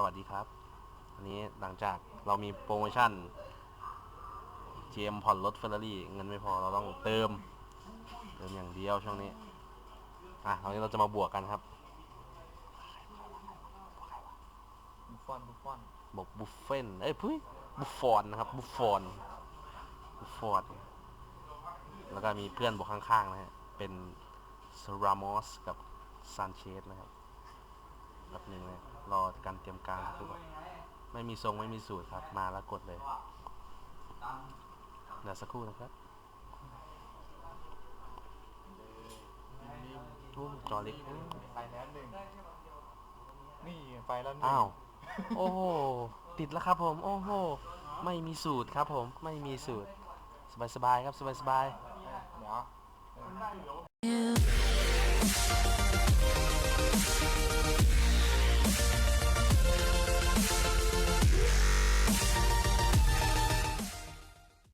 สวัสดีครับ อันนี้หลังจากเรามีโปรโมชั่น GM ผ่อนรถเฟอร์รารี่เงินไม่พอเราต้องเติม เติมอย่างเดียวช่วงนี้ อะตอนนี้เราจะมาบวกกันครับ บุฟฟอนบุฟฟอนบอกบุฟเฟนเอ้ยพุ้ยบุฟฟอนนะครับบุฟฟอนบุฟฟอนแล้วก็มีเพื่อนบอกข้างๆนะฮะเป็นสรามอสกับซานเชสนะครับแบบหนึ่งเลย รอการเตรียมการคือแบบไม่มีทรงไม่มีสูตรครับ มาแล้วกดเลยเดี๋ยวสักครู่นะครับนิ่มรูปจอเล็กๆไปแล้วหนึ่งนี่ไปแล้วหนึ่งอ้าว โอ้โห ติดแล้วครับผม โอ้โห ไม่มีสูตรครับผม ไม่มีสูตร สบายๆครับ สบายๆเดี๋ยว you